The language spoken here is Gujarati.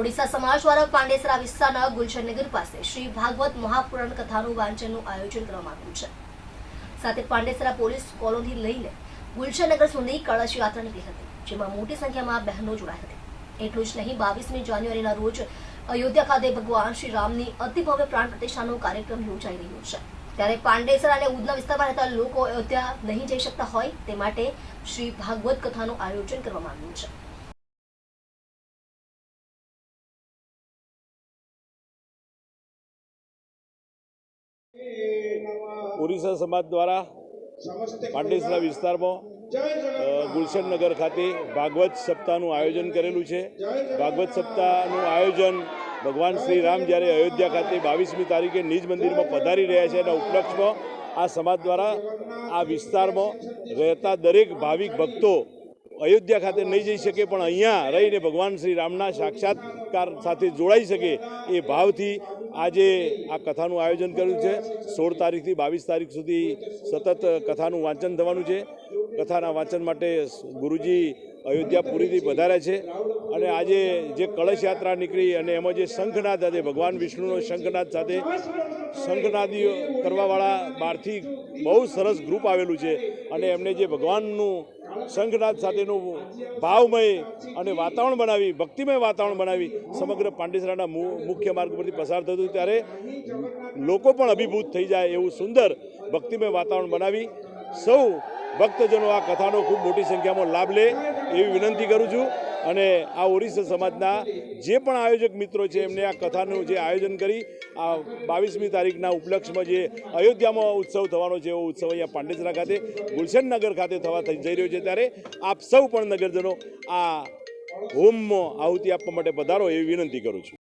ઓડિશા સમાજ દ્વારા પાંડેસરા વિસ્તારના ગુલશનગર પાસે શ્રી ભાગવત મહાપુરાણ કથાનું વાંચનનું આયોજન કરવામાં આવ્યું છે. સાથે પાંડેસરા પોલીસ કોલોની લઈને ગુલશનગર સુધી કળશ યાત્રા નીકળી હતી, જેમાં મોટી સંખ્યામાં બહેનો જોડાઈ હતી. એટલું જ નહીં, બાવીસમી જાન્યુઆરીના રોજ અયોધ્યા ખાતે ભગવાન શ્રી રામની અતિભવ્ય પ્રાણ પ્રતિષ્ઠાનો કાર્યક્રમ યોજાઈ રહ્યો છે. ત્યારે પાંડેસરા અને ઉદના વિસ્તારમાં રહેતા લોકો અયોધ્યા નહીં જઈ શકતા હોય તે માટે શ્રી ભાગવત કથાનું આયોજન કરવામાં આવ્યું છે. ઓરિસ્સા સમાજ દ્વારા પાંડેસરા વિસ્તારમાં ગુલશનનગર ખાતે ભાગવત સપ્તાહનું આયોજન કરેલું છે. ભાગવત સપ્તાહનું આયોજન ભગવાન શ્રી રામ જ્યારે અયોધ્યા ખાતે બાવીસમી તારીખે નિજ મંદિરમાં પધારી રહ્યા છે એના ઉપલક્ષમાં આ સમાજ દ્વારા આ વિસ્તારમાં રહેતા દરેક ભાવિક ભક્તો અયોધ્યા ખાતે નહીં જઈ શકે, પણ અહીંયા રહીને ભગવાન શ્રી રામના સાક્ષાત્કાર સાથે જોડાઈ શકે એ ભાવથી આજે આ કથાનું આયોજન કર્યું છે. સોળ તારીખથી બાવીસ તારીખ સુધી સતત કથાનું વાંચન થવાનું છે. કથાના વાંચન માટે ગુરુજી અયોધ્યા પુરીથી પધાર્યા છે અને આજે જે કળશ યાત્રા નીકળી અને એમાં જે શંખનાદ સાથે, ભગવાન વિષ્ણુનો શંખનાદ સાથે શંખનાદીઓ કરવાવાળા બહારથી બહુ સરસ ગ્રુપ આવેલું છે અને એમને જે ભગવાનનું શંખનાદ સાથેનું ભાવમય અને વાતાવરણ બનાવી, ભક્તિમય વાતાવરણ બનાવી સમગ્ર પાંડેસરાના મુખ્ય માર્ગ પરથી પસાર થતું ત્યારે લોકો પણ અભિભૂત થઈ જાય એવું સુંદર ભક્તિમય વાતાવરણ બનાવી સૌ ભક્તજનો આ કથાનો ખૂબ મોટી સંખ્યામાં લાભ લે એવી વિનંતી કરું છું. અને આ ઓરિસ્સા સમાજના જે પણ આયોજક મિત્રો છે, એમને આ કથાનું જે આયોજન કરી, આ બાવીસમી તારીખના ઉપલક્ષમાં જે અયોધ્યામાં ઉત્સવ થવાનો છે, એવો ઉત્સવ અહીંયા પાંડેસરા ખાતે ગુલશનનગર ખાતે થવા જઈ રહ્યો છે. ત્યારે આપ સૌ પણ નગરજનો આ હોમમાં આહુતિ આપવા માટે પધારો એવી વિનંતી કરું છું.